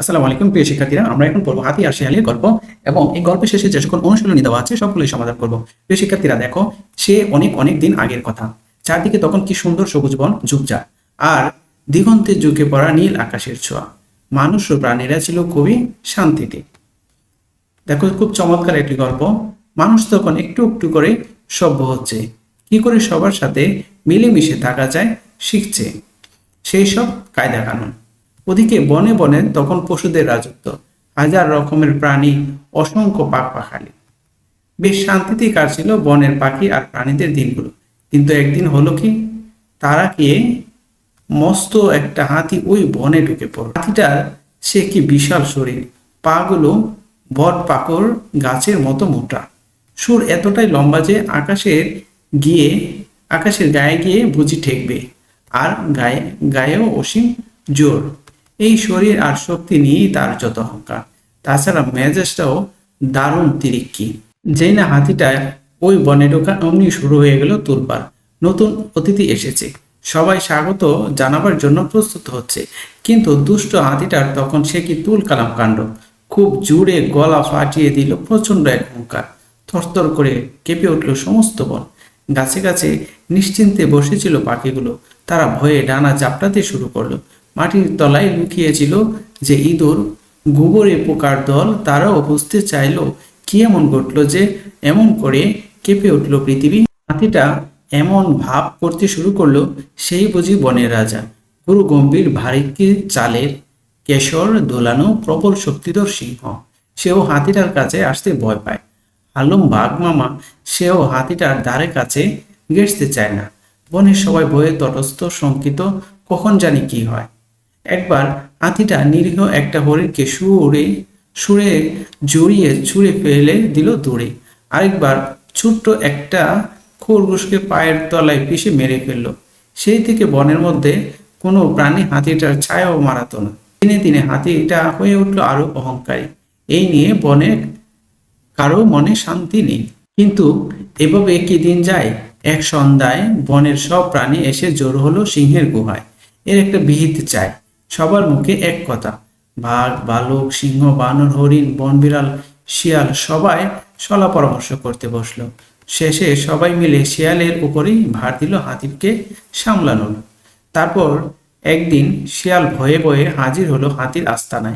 আসসালামু আলাইকুম, প্রিয় শিক্ষার্থীরা। আমরা এখন পড়ব হাতি আর শিয়ালের গল্প এবং এই গল্পের শেষে যে সকল অনুশীলনী দেওয়া আছে সবগুলোই সমাধান করব। প্রিয় শিক্ষার্থীরা, দেখো, সে অনেক অনেক দিন আগের কথা। চারদিকে তখন কি সুন্দর সবুজ বন, ঝুপঝাড়। আর দিগন্তে ঝুঁকে পড়া নীল আকাশের ছোঁয়া। মানুষ ও প্রাণীরা ছিল খুবই শান্তিতে। দেখো, খুব চমৎকার একটি গল্প। মানুষ তখন একটু একটু করে সভ্য হচ্ছে। কি করে সবার সাথে মিলেমিশে থাকা যায়, শিখছে। সেই সব কায়দা কানুন ওদিকে বনে বনে তখন পশুদের রাজত্ব। হাজার রকমের প্রাণী, অসংখ্য পাক পাখালি বেশ শান্তিতেই কাটছিল বনের পাখি আর প্রাণীদের দিনগুলো। কিন্তু একদিন হলো কি? তারা গিয়ে মস্ত একটা হাতি ওই বনে ঢুকে পড়ল। হাতিটার সে কি বিশাল শরীর। পাগুলো বট পাকড় গাছের মতো মোটা। সুর এতটাই লম্বা যে আকাশের গিয়ে, আকাশের গায়ে গিয়ে বুঝি ঠেকবে। আর গায়ে, গায়েও অসীম জোর। এই শরীর আর শক্তি নিয়েই তার যত অহংকার। তাছাড়া মেজাজটাও দারুণ তিরিক্কি। যেই না হাতিটা ওই বনে ঢোকা অমনি শুরু হয়ে গেল তুলপার নতুন অতিথি এসেছে। সবাই স্বাগত জানাবার জন্য প্রস্তুত হচ্ছে। কিন্তু দুষ্ট হাতিটার তখন সে কি তুল কালাম কাণ্ড? খুব জুড়ে গলা ফাটিয়ে দিল প্রচণ্ড এক হুঙ্কার। থরথর করে কেঁপে উঠল সমস্ত বন। গাছে গাছে নিশ্চিন্তে বসেছিল পাখিগুলো। তারা ভয়ে ডানা চাপটাতে শুরু করল। মাটির তলায় লুকিয়েছিল যে ইঁদুর গোবরে পোকার দল, তারাও বুঝতে চাইলো কি এমন ঘটলো যে এমন করে কেঁপে উঠল পৃথিবী। হাতিটা এমন ভাব করতে শুরু করল সেই বুঝি বনের রাজা। গুরু গম্ভীর ভারিকে চালের কেশর দোলানো প্রবল শক্তিধর সিংহ। সেও হাতিটার কাছে আসতে ভয় পায়। আলম বাঘ মামা, সেও হাতিটার ধারে কাছে ঘেঁষতে চায় না। বনের সবাই ভয়ে তটস্থ, শঙ্কিত, কখন জানি কি হয়। একবার হাতিটা নিরীহ একটা হরিণকে সুরে সুরে জড়িয়ে ছুঁড়ে ফেলে দিল দূরে আরেকবার ছোট্ট একটা খরগোশকে পায়ের তলায় পিষে মেরে ফেলল। সেই থেকে বনের মধ্যে কোনো প্রাণী হাতিটার ছায়াও মারাতো না। দিনে দিনে হাতিটা হয়ে উঠল আরও অহংকারী। এই নিয়ে বনে কারও মনে শান্তি নেই। কিন্তু এভাবে কি দিন যায়, এক সন্ধ্যায় বনের সব প্রাণী এসে জোর হলো সিংহের গুহায়। এর একটা বিহিত চায় সবার মুখে এক কথা। বাঘ, বালক, সিংহ, বানর, হরিণ বন বিড়াল শিয়াল সবাই সলা পরামর্শ করতে বসল। শেষে সবাই মিলে শিয়ালের উপরেই ভার দিল হাতিকে সামলানোর। তারপর একদিন শিয়াল ভয়ে ভয়ে হাজির হলো হাতির আস্তানায়।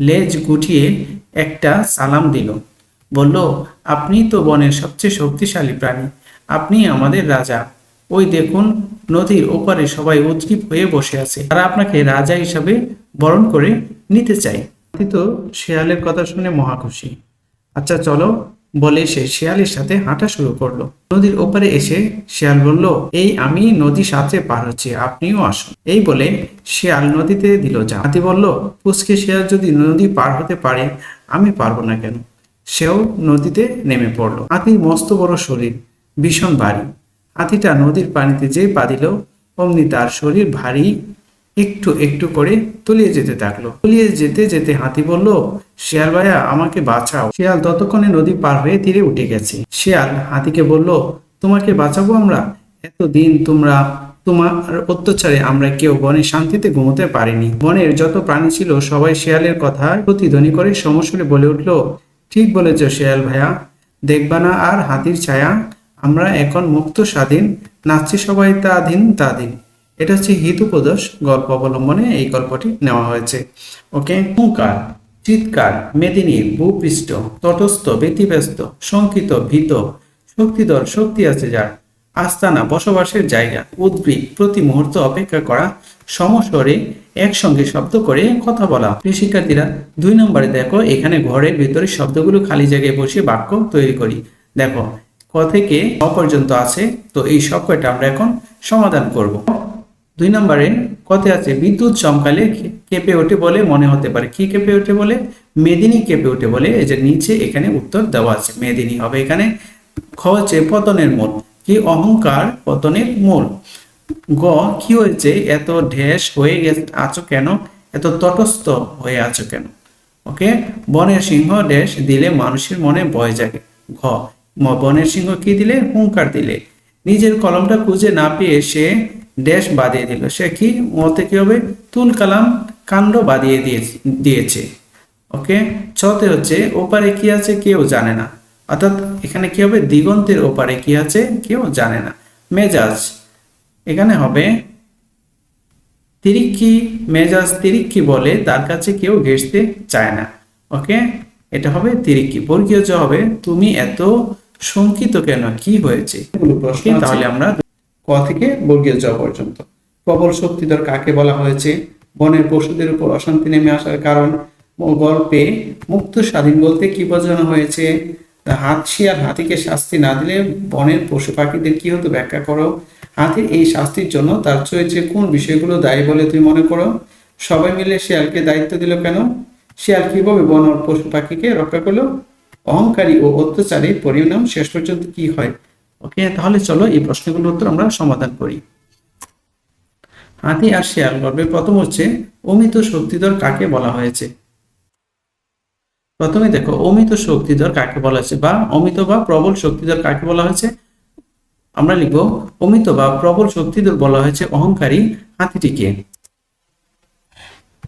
লেজ গুটিয়ে একটা সালাম দিল। বলল আপনি তো বনের সবচেয়ে শক্তিশালী প্রাণী। আপনি আমাদের রাজা। ওই দেখুন নদীর ওপারে সবাই উদ্গ্রীব হয়ে বসে আছে। তারা আপনাকে রাজা হিসাবে বরণ করে নিতে হাতি তো শেয়ালের কথা শুনে মহা খুশি। আচ্ছা চলো, বলে সে শিয়ালের সাথে হাঁটা শুরু করল। নদীর ওপারে এসে শিয়াল বলল, এই আমি নদী সাঁতরে পার হচ্ছি, আপনিও আসুন। এই বলে শিয়াল নদীতে দিল যা। হাতি বলল পুচকে শিয়াল, যদি নদী পার হতে পারে, আমি পারব না কেন? সেও নদীতে নেমে পড়ল। হাতির মস্ত বড় শরীর, ভীষণ ভারী। হাতিটা নদীর পানিতে যেই পা দিল অমনি তার শরীর ভারী একটু একটু করে তলিয়ে যেতে থাকল। তলিয়ে যেতে যেতে হাতি বলল, শিয়াল ভাইয়া আমাকে বাঁচাও। শিয়াল ততক্ষণে নদী পার হয়ে তীরে উঠে গেছে। শিয়াল হাতিকে বলল, তোমাকে বাঁচাবো আমরা? এতদিন তোমরা, তোমার অত্যাচারে আমরা কেউ বনে শান্তিতে ঘুমোতে পারিনি। বনের যত প্রাণী ছিল, সবাই শিয়ালের কথা প্রতিধ্বনি করে সমস্যরে বলে উঠল, ঠিক বলেছ শিয়াল ভাইয়া দেখবা না আর হাতির ছায়া আমরা এখন মুক্ত, স্বাধীন, নাচছি সবাই তাধীন তাধীন এটা হচ্ছে হিতুপদস গল্প অবলম্বনে এই গল্পটি নেওয়া হয়েছে। ওকে? হুঙ্কার, চিৎকার মেদিনী ভূপৃষ্ঠ, তটস্থ, ব্যতিব্যস্ত, শঙ্কিত, ভীত, শক্তিধর শক্তি আছে যার আস্তানা বসবাসের জায়গা। উদ্গ্রীব, প্রতি মুহূর্ত অপেক্ষা করা, সমস্বরে একসঙ্গে শব্দ করে কথা বলা। শিক্ষার্থীরা, দুই নম্বরে দেখো, এখানে ঘরের ভিতরে শব্দগুলো খালি জায়গায় বসে বাক্য তৈরি করি। দেখো ক থেকে ক পর্যন্ত আছে, তো এই সব কয়টা আমরা এখন সমাধান করব। দুই নম্বরে, কতে আছে, বিদ্যুৎ চমকালে কেঁপে ওঠে বলে মনে হতে পারে। কি কেঁপে ওঠে বলে? মেদিনী কেঁপে ওঠে বলে, এই যে নিচে এখানে উত্তর দেওয়া আছে। মেদিনী হবে এখানে খ হচ্ছে পতনের মূল কি অহংকার পতনের মূল গ, কি হয়েছে? এত ঢেস হয়ে গেছে, আছো কেন? এত তটস্থ হয়ে আছো কেন? ওকে? বনের সিংহ ড্যাশ দিলে মানুষের মনে ভয় জাগে। ঘ বনের সিংহ কি দিলে? হুঙ্কার দিলে। নিজের কলমটা খুঁজে না পেয়ে সে ড্যাশ বাদিয়ে দিল। সে কি? মতে কি হবে? তুল কালাম কাণ্ড বাঁধিয়ে দিয়েছে দিয়েছে। ওকে? ছতে হচ্ছে, ওপারে কি আছে কেউ জানে না। অর্থাৎ এখানে কি হবে? দিগন্তের ওপারে কি আছে কেউ জানে না। মেজাজ। এখানে হবে তিরিক্ষি মেজাজ তিরিক্ষি বলে তার কাছে কেউ ঘেঁষতে চায় না। ওকে? এটা হবে তিরিক্ষি বর্গীয় জ হবে, তুমি এত শঙ্কিত কেন? কি হয়েছে? এগুলো প্রশ্ন তাহলে আমরা ক থেকে বর্গীয় জ পর্যন্ত। প্রবল শক্তিধর কাকে বলা হয়েছে? বনের পশুদের উপর অশান্তি নেমে আসার কারণ গল্পে মুক্ত স্বাধীন বলতে কি বোঝানো হয়েছে? তা হাত শিয়াল হাতিকে শাস্তি না দিলে বনের পশু পাখিদের কি হতো ব্যাখ্যা করো? হাতির এই শাস্তির জন্য তার চরিত্রে কোন বিষয়গুলো দায়ী বলে তুমি মনে করো? সবাই মিলে শিয়ালকে দায়িত্ব দিল কেন? শিয়াল কীভাবে বন পশু পাখিকে রক্ষা করল? অহংকারী ও অত্যাচারী পরিণাম শেষ পর্যন্ত কি হয়? ওকে, তাহলে চলো এই প্রশ্নগুলোর উত্তর আমরা সমাধান করি। হাতি আর শিয়াল, গল্পের প্রথম হচ্ছে, অমিত শক্তিধর কাকে বলা হয়েছে? প্রথমে দেখো, অমিত শক্তিধর কাকে বলা হয়েছে বা অমিত বা প্রবল শক্তিধর কাকে বলা হয়েছে? আমরা লিখব, অমিত বা প্রবল শক্তিধর বলা হয়েছে অহংকারী হাতিটিকে।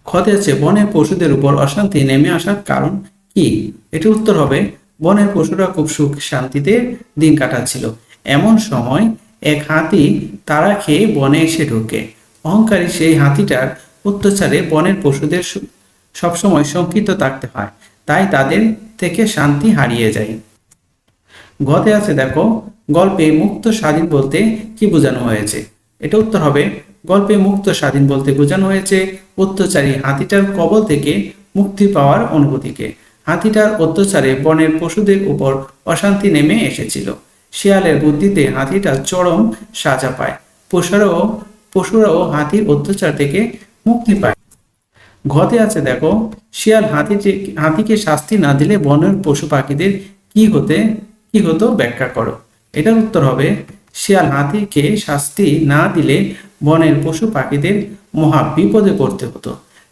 ক্ষতে আছে বনের পশুদের উপর অশান্তি নেমে আসার কারণ কি? এটির উত্তর হবে, বনের পশুরা খুব সুখ শান্তিতে দিন কাটাচ্ছিল। এমন সময় এক হাতি তারা খেয়ে বনে এসে ঢোকে। অহংকারী সেই হাতিটার অত্যাচারে বনের পশুদের সবসময় শঙ্কিত থাকতে হয়। তাই তাদের থেকে শান্তি হারিয়ে যায়। গতে আছে দেখো, গল্পে মুক্ত স্বাধীন বলতে কি বোঝানো হয়েছে? এটা উত্তর হবে, গল্পে মুক্ত স্বাধীন বলতে বোঝানো হয়েছে অত্যাচারী হাতিটার কবল থেকে মুক্তি পাওয়ার অনুভূতিকে। হাতিটার অত্যাচারে বনের পশুদের উপর অশান্তি নেমে এসেছিল। শিয়ালের বুদ্ধিতে হাতিটা চরম সাজা পায়। পশুরাও পশুরাও হাতির অত্যাচার থেকে মুক্তি পায়। ঘতে আছে দেখো, শিয়াল হাতি হাতিকে শাস্তি না দিলে বনের পশু পাখিদের কি হতে কি হতো ব্যাখ্যা করো। এটার উত্তর হবে, শিয়াল হাতিকে শাস্তি না দিলে বনের পশু পাখিদের মহা বিপদে পড়তে হতো।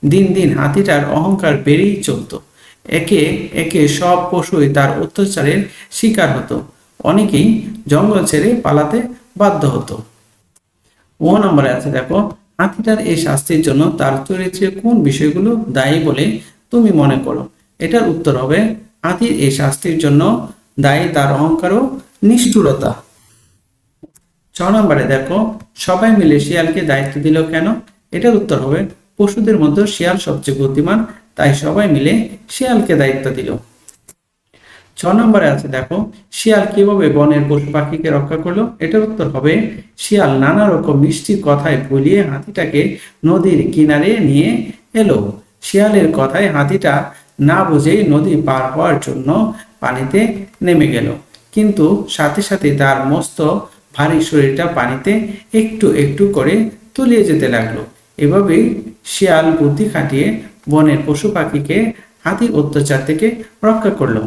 দিন দিন হাতিটার অহংকার বেড়েই চলতো। একে একে সব পশুই তার অত্যাচারের শিকার হতো। অনেকেই জঙ্গল ছেড়ে পালাতে বাধ্য হতো। ও নম্বরে আছে, দেখো, হাতিটার এই শাস্তির জন্য তার চরিত্রে কোন বিষয়গুলো দায়ী বলে তুমি মনে করো? এটার উত্তর হবে, হাতির এই শাস্তির জন্য দায়ী তার অহংকার ও নিষ্ঠুরতা। ছ নম্বরে দেখো, সবাই মিলে শিয়ালকে দায়িত্ব দিল কেন? এটার উত্তর হবে, পশুদের মধ্যে শিয়াল সবচেয়ে বুদ্ধিমান তাই সবাই মিলে শিয়ালকে দায়িত্ব দিল। ছ নম্বরে আছে, দেখো, শিয়াল কীভাবে বনের পশু পাখিকে রক্ষা করল? এটার উত্তর হবে, শিয়াল নানা রকম মিষ্টি কথায় ভুলিয়ে হাতিটাকে নদীর কিনারে নিয়ে এলো। শিয়ালের কথায় হাতিটা না বুঝেই নদী পার হওয়ার জন্য পানিতে নেমে গেল। কিন্তু সাথে সাথে তার মস্ত ভারী শরীরটা পানিতে একটু একটু করে তলিয়ে যেতে লাগল। এভাবেই শিয়াল বুদ্ধি খাটিয়ে বনের পশু পাখিকে হাতির অত্যাচার থেকে রক্ষা করল।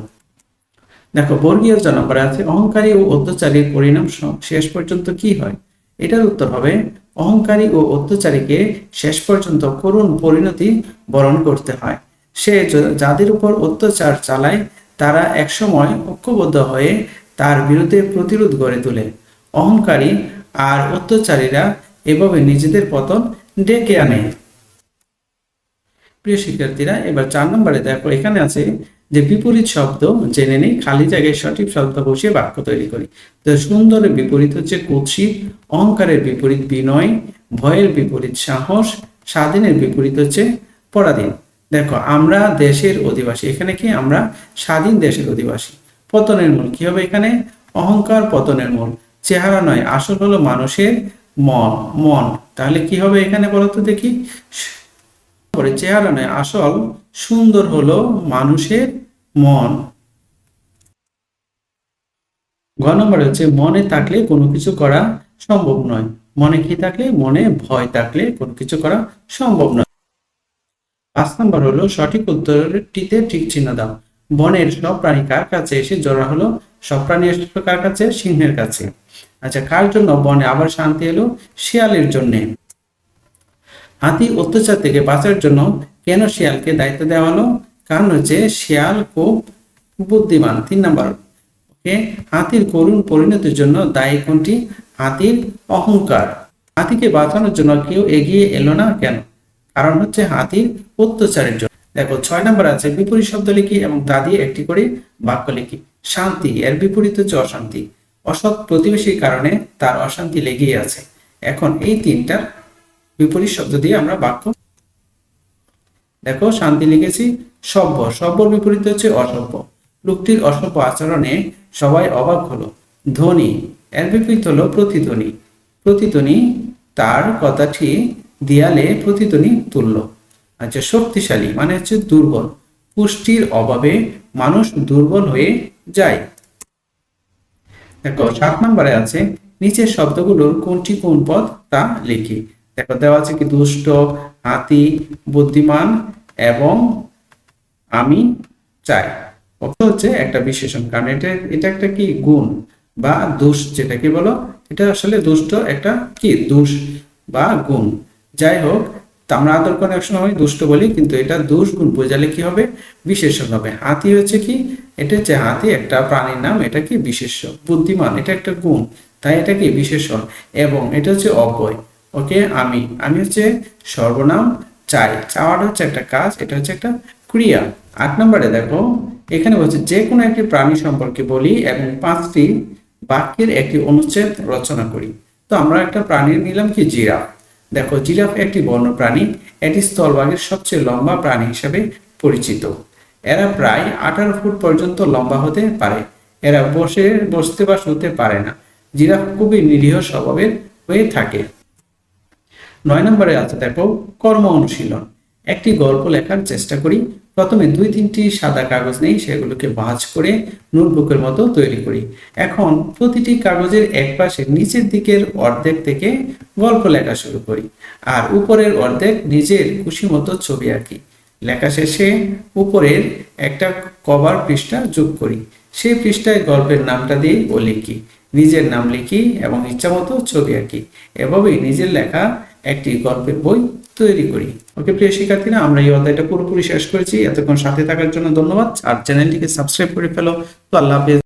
দেখো, বর্গীয় জ নম্বরে আছে, অহংকারী ও অত্যাচারীর পরিণাম শেষ পর্যন্ত কি হয়? এটার উত্তর হবে, অহংকারী ও অত্যাচারীকে শেষ পর্যন্ত করুণ পরিণতি বরণ করতে হয়। সে যাদের উপর অত্যাচার চালায়, তারা একসময় ঐক্যবদ্ধ হয়ে তার বিরুদ্ধে প্রতিরোধ গড়ে তোলে। অহংকারী আর অত্যাচারীরা এভাবে নিজেদের পতন ডেকে আনে। প্রিয় শিক্ষার্থীরা, এবার চার নম্বরে দেখো, এখানে আছে যে বিপরীত শব্দ জেনে নেই, খালি জায়গায় সঠিক শব্দ বসিয়ে বাক্য তৈরি করি। তো সুন্দরের বিপরীত হচ্ছে কুৎসিত, অহংকারের বিপরীত বিনয়, ভয়ের বিপরীত সাহস, স্বাধীনের বিপরীত হচ্ছে পরাধীন। দেখো, আমরা দেশের অধিবাসী, এখানে কি আমরা স্বাধীন দেশের অধিবাসী। পতনের মূল কি হবে এখানে? অহংকার পতনের মূল। চেহারা নয়, আসল হলো মানুষের মন মন। তাহলে কি হবে এখানে বলতো দেখি? পরে চেহারা নয় আসল সুন্দর হলো মানুষের মন। গ নম্বরে হচ্ছে, মনে থাকলে কোনো কিছু করা সম্ভব নয়। মনে কি থাকলে? মনে ভয় থাকলে কোনো কিছু করা সম্ভব নয়। পাঁচ নম্বর হলো, সঠিক উত্তরটিতে ঠিক চিহ্ন দাও। বনের সব প্রাণী কার কাছে এসে জড়া হলো? সব প্রাণী এসেছিল কার কাছে? সিংহের কাছে। আচ্ছা কার জন্য বনে আবার শান্তি এলো? শিয়ালের জন্যে। হাতি অত্যাচার থেকে বাঁচার জন্য কেন শিয়ালকে দায়িত্ব দেওয়া হলো? কারণ হচ্ছে শিয়াল খুব বুদ্ধিমান। তিন নাম্বার। ওকে, হাতির করুণ পরিণতির জন্য দায়ী কোনটি? হাতির অহংকার। হাতিকে বাঁচানোর জন্য কেউ এগিয়ে এলো না কেন? কারণ হচ্ছে হাতির অত্যাচারের জন্য। দেখো, ছয় নম্বর আছে, বিপরীত শব্দ লিখি এবং তা দিয়ে একটি করে বাক্য লিখি। শান্তি, এর বিপরীত হচ্ছে অশান্তি। অসৎ প্রতিবেশীর কারণে তার অশান্তি লেগেই আছে। এখন এই তিনটার বিপরীত শব্দ দিয়ে আমরা বাক্য দেখো, শান্তি লিখেছি, সভ্য। সভ্যর বিপরীত হচ্ছে অসভ্য। লোকটির অসভ্য আচরণে সবাই অবাক হলো। ধ্বনি এর বিপরীত হলো প্রতিধ্বনি। প্রতিধ্বনি তার কথাটি দেয়ালে প্রতিধ্বনি তুলল। আচ্ছা শক্তিশালী মানে হচ্ছে দুর্বল। পুষ্টির অভাবে মানুষ দুর্বল হয়ে যায়। দেখো, সাত নম্বরে আছে, নিচের শব্দগুলোর কোনটি কোন পদ তা লিখি। দেখো দেওয়া আছে কি দুষ্ট, হাতি, বুদ্ধিমান এবং আমি চাই। অর্থ হচ্ছে একটা বিশেষণ, কারণ এটা এটা একটা কি? গুণ বা দোষ যেটাকে বলো, এটা আসলে দুষ্ট একটা কি? দোষ বা গুণ। যাই হোক আমরা আদর করে এক সময় দুষ্ট বলি, কিন্তু এটা দোষ, গুণ বোঝালে কি হবে? বিশেষণ হবে। হাতি হচ্ছে কি? এটা হচ্ছে হাতি, একটা প্রাণীর নাম, এটা কি? বিশেষ্য বুদ্ধিমান, এটা একটা গুণ। তাই এটা কি? বিশেষণ। এবং এটা হচ্ছে অব্যয়। ওকে আমি। আমি হচ্ছে সর্বনাম চাই। চাওয়াটা হচ্ছে একটা কাজ, এটা হচ্ছে একটা ক্রিয়া। আট নম্বরে দেখো, এখানে বলছে যে কোনো একটি প্রাণী সম্পর্কে বলি এবং পাঁচটি বাক্যের একটি অনুচ্ছেদ রচনা করি। তো আমরা একটা প্রাণীর নিলাম কি? জিরাফ। দেখো, জিরাফ একটি বন্য প্রাণী। এটি স্থলভাগের সবচেয়ে লম্বা প্রাণী হিসেবে পরিচিত। এরা প্রায় আঠারো ফুট পর্যন্ত লম্বা হতে পারে। এরা বসে, বসতে বা শুতে পারে না। জিরাফ খুবই নিরীহ স্বভাবের হয়ে থাকে। নয় নম্বরে আছে, দেখো, কর্ম অনুশীলন। একটি গল্প লেখার চেষ্টা করি। প্রথমে দুই তিনটি সাদা কাগজ নেই, সেগুলোকে ভাঁজ করে নোটবুকের মতো তৈরি করি। এখন প্রতিটি কাগজের এক পাশে নিচের দিকের অর্ধেক থেকে গল্প লেখা শুরু করি আর উপরের অর্ধেক নিজের খুশি মতো ছবি আঁকি। লেখা শেষে উপরের একটা কভার পৃষ্ঠা যোগ করি। সেই পৃষ্ঠায় গল্পের নামটা দিয়ে ও লিখি। নিজের নাম লিখি এবং ইচ্ছামতো ছবি আঁকি। এভাবেই নিজের লেখা একটি গল্পের বই তৈরি করি। ওকে, প্রিয় শিক্ষার্থীরা, আমরা এই অধ্যায়টা পুরোপুরি শেষ করেছি। এতক্ষণ সাথে থাকার জন্য ধন্যবাদ। আর চ্যানেলটিকে সাবস্ক্রাইব করে ফেলো। তো আল্লাহ হাফেজ।